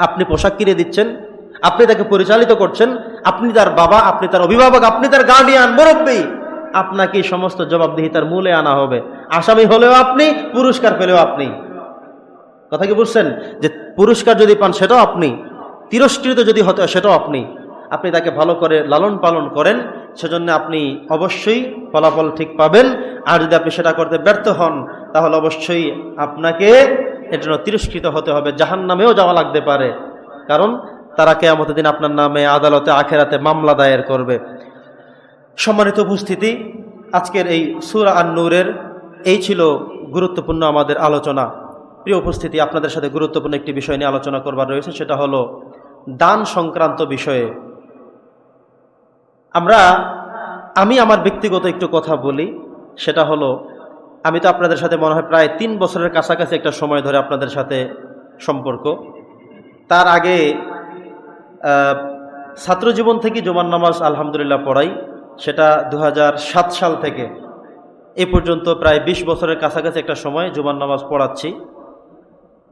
আপনি পোশাক কিনে দিচ্ছেন, আপনি তাকে পরিচালিত করছেন, আপনি তার বাবা, আপনি তার অভিভাবক, আপনি তার গার্ডিয়ান মুরব্বী, আপনাকে সমস্ত জবাবদিহিতার মূলে আনা হবে। আসামি হলেও আপনি, পুরস্কার পেলেও আপনি। কথা কি বুঝছেন যে পুরস্কার যদি পান সেটাও আপনি, তিরস্কৃত যদি হতে সেটাও আপনি। আপনি তাকে ভালো করে লালন পালন করেন, সেজন্য আপনি অবশ্যই ফলাফল ঠিক পাবেন। আর যদি আপনি সেটা করতে ব্যর্থ হন, তাহলে অবশ্যই আপনাকে এর জন্য তিরস্কৃত হতে হবে জাহান নামেও যাওয়া লাগতে পারে। কারণ তারা কেয়ামতের দিন আপনার নামে আদালতে, আখেরাতে মামলা দায়ের করবে। সম্মানিত উপস্থিতি, আজকের এই সুরা আন নূরের এই ছিল গুরুত্বপূর্ণ আমাদের আলোচনা। প্রিয় উপস্থিতি, আপনাদের সাথে গুরুত্বপূর্ণ একটি বিষয় নিয়ে আলোচনা করবার রয়েছে, সেটা হলো দান সংক্রান্ত বিষয়ে। আমরা, আমি আমার ব্যক্তিগত একটু কথা বলি, সেটা হলো আমি তো আপনাদের সাথে মনে হয় প্রায় তিন বছরের কাছাকাছি একটা সময় ধরে আপনাদের সাথে সম্পর্ক। তার আগে ছাত্র জীবন থেকে জুমার নামাজ আলহামদুলিল্লাহ পড়াই। সেটা দু হাজার সাত সাল থেকে। এ পর্যন্ত প্রায় ২০ বছরের কাছাকাছি একটা সময় জুমার নামাজ পড়াচ্ছি।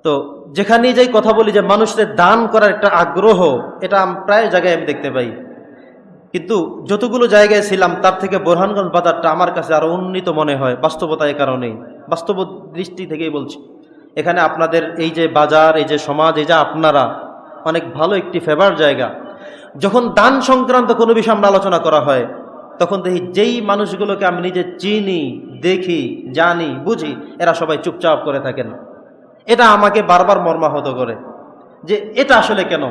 তো যেখানেই যাই কথা বলি যে মানুষদের দান করার একটা আগ্রহ, এটা প্রায় জায়গায় আমি দেখতে পাই। কিন্তু যতগুলো জায়গায় ছিলাম, তার থেকে বোরহানগঞ্জ বাজারটা আমার কাছে আরও উন্নীত মনে হয় বাস্তবতা এই কারণেই। বাস্তব দৃষ্টি থেকেই বলছি। এখানে আপনাদের এই যে বাজার, এই যে সমাজ, এই যে আপনারা, অনেক ভালো একটি ফেভার জায়গা। যখন দান সংক্রান্ত কোনো বিষয় আমরা আলোচনা করা হয়, তখন দেখি যেই মানুষগুলোকে আমি নিজে চিনি, দেখি, জানি, বুঝি, এরা সবাই চুপচাপ করে থাকেন। এটা আমাকে বারবার মর্মাহত করে যে এটা আসলে কেন?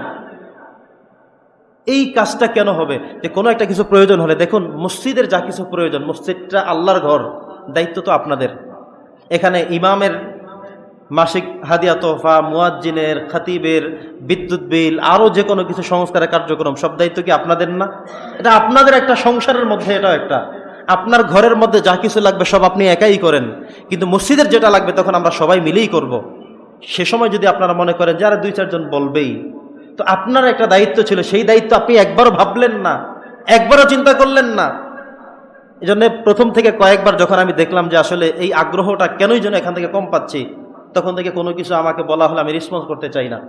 এই কাজটা কেন হবে? যে কোনো একটা কিছু প্রয়োজন হলে, দেখুন, মসজিদের যা কিছু প্রয়োজন, মসজিদটা আল্লাহর ঘর, দায়িত্ব তো আপনাদের। এখানে ইমামের মাসিক হাদিয়া তোহফা, মুয়াজ্জিনের, খাতিবের, বিদ্যুৎ বিল, আরও যে কোনো কিছু সংস্কারের কার্যক্রম, সব দায়িত্ব কি আপনাদের না? এটা আপনাদের একটা সংসারের মধ্যে, এটাও একটা। আপনার ঘরের মধ্যে যা কিছু লাগবে, সব আপনি একাই করেন। কিন্তু মসজিদের যেটা লাগবে, তখন আমরা সবাই মিলেই করব। সে সময় যদি আপনারা মনে করেন যে, আরে দুই চারজন বলবেই। তো আপনার একটা দায়িত্ব ছিল, সেই দায়িত্ব আপনি একবারও ভাবলেন না, একবারও চিন্তা করলেন না। এই জন্য প্রথম থেকে কয়েকবার যখন আমি দেখলাম যে আসলে এই আগ্রহটা কেনই যেন এখান থেকে কম পাচ্ছি, তখন থেকে কোনো কিছু আমাকে বলা হলে আমি রেসপন্স করতে চাই না।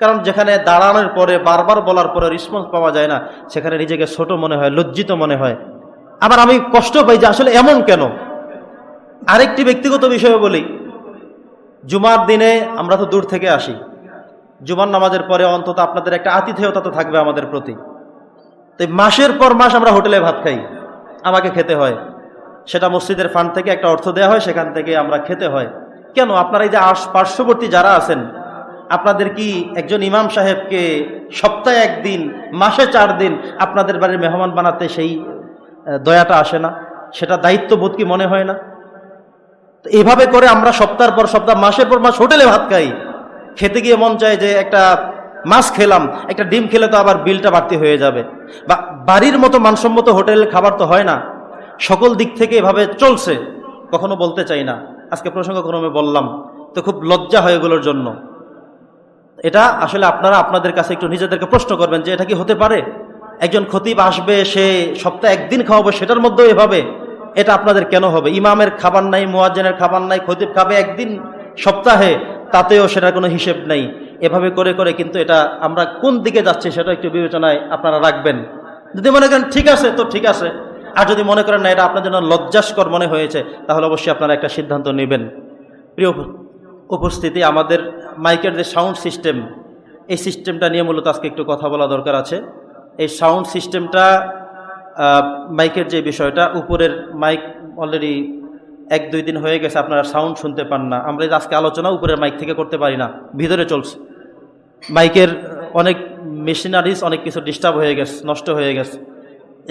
কারণ যেখানে দাঁড়ানোর পরে, বারবার বলার পরে রেসপন্স পাওয়া যায় না, সেখানে নিজেকে ছোট মনে হয়, লজ্জিত মনে হয়। আবার আমি কষ্ট পাই যে আসলে এমন কেন? আরেকটি ব্যক্তিগত বিষয়ে বলি, জুমার দিনে আমরা তো দূর থেকে আসি। জুমার নামাজের পরে অন্তত আপনাদের একটা আতিথেয়তা তো থাকবে আমাদের প্রতি। তো মাসের পর মাস আমরা হোটেলে ভাত খাই। আমাকে খেতে হয়। সেটা মসজিদের ফান্ড থেকে একটা অর্থ দেওয়া হয়, সেখান থেকে আমরা খেতে হয়। কেন? আপনারা এই যে আশ পার্শ্ববর্তী যারা আছেন, আপনাদের কি একজন ইমাম সাহেবকে সপ্তাহে একদিন, মাসে চার দিন আপনাদের বাড়ির মেহমান বানাতে সেই দয়াটা আসে না? সেটা দায়িত্ববোধ কি মনে হয় না? এভাবে করে আমরা সপ্তাহ পর সপ্তাহ, মাসের পর মাস হোটেলে ভাত খাই। খেতে গিয়ে মন চায় যে একটা মাছ খেলাম, একটা ডিম খেলে তো আবার বিলটা বাড়তি হয়ে যাবে। বা বাড়ির মতো মানসম্মত হোটেলের খাবার তো হয় না। সকল দিক থেকে এভাবে চলছে, কখনো বলতে চাই না। আজকে প্রসঙ্গক্রমে বললাম, তো খুব লজ্জা হয় এগুলোর জন্য। এটা আসলে আপনারা আপনাদের কাছে একটু নিজেদেরকে প্রশ্ন করবেন যে এটা কি হতে পারে? একজন খতিব আসবে, সে সপ্তাহে একদিন খাওয়াবে, সেটার মধ্যেও এভাবে। এটা আপনাদের কেন হবে? ইমামের খাবার নাই, মুয়াজ্জেনের খাবার নাই, খতিব খাবে একদিন সপ্তাহে। তাতেও সেটার কোনো হিসেব নেই। এভাবে করে করে কিন্তু এটা আমরা কোন দিকে যাচ্ছি সেটা একটু বিবেচনায় আপনারা রাখবেন। যদি মনে করেন ঠিক আছে, তো ঠিক আছে। আর যদি মনে করেন না, এটা আপনার জন্য লজ্জাস্কর মনে হয়েছে, তাহলে অবশ্যই আপনারা একটা সিদ্ধান্ত নেবেন। প্রিয় উপস্থিতি, আমাদের মাইকের যে সাউন্ড সিস্টেম, এই সিস্টেমটা নিয়ে মূলত আজকে একটু কথা বলা দরকার আছে। এই সাউন্ড সিস্টেমটা মাইকের যে বিষয়টা, উপরের মাইক অলরেডি এক, দুই দিন হয়ে গেছে, আপনারা সাউন্ড শুনতে পান না। আমরা এই আজকে আলোচনা উপরের মাইক থেকে করতে পারি না, ভিতরে চলছে। মাইকের অনেক মেশিনারিজ অনেক কিছু ডিস্টার্ব হয়ে গেছে, নষ্ট হয়ে গেছে।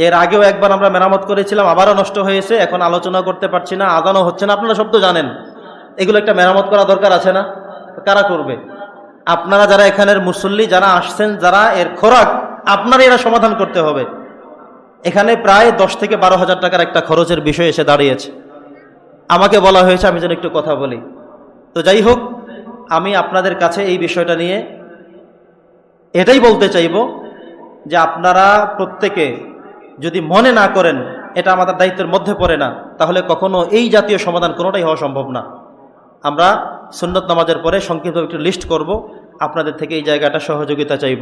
এর আগেও একবার আমরা মেরামত করেছিলাম, আবারও নষ্ট হয়েছে, এখন আলোচনা করতে পারছি না আদানও হচ্ছে না, আপনারা সব তো জানেন। এগুলো একটা মেরামত করা দরকার আছে না? কারা করবে? আপনারা যারা এখানের মুসল্লি, যারা আসছেন, যারা এর খোরাক আপনারা এরা সমাধান করতে হবে। এখানে প্রায় দশ থেকে বারো হাজার টাকার একটা খরচের বিষয় এসে দাঁড়িয়েছে। আমাকে বলা হয়েছে, আমি যেন একটু কথা বলি। তো যাই হোক, আমি আপনাদের কাছে এই বিষয়টা নিয়ে এটাই বলতে চাইব যে আপনারা প্রত্যেকে যদি মনে না করেন, এটা আমাদের দায়িত্বের মধ্যে পড়ে না, তাহলে কখনো এই জাতীয় সমাধান কোনোটাই হওয়া সম্ভব না। আমরা সুন্নত নামাজের পরে সংক্ষিপ্ত একটু লিস্ট করব, আপনাদের থেকে এই জায়গাটা সহযোগিতা চাইব।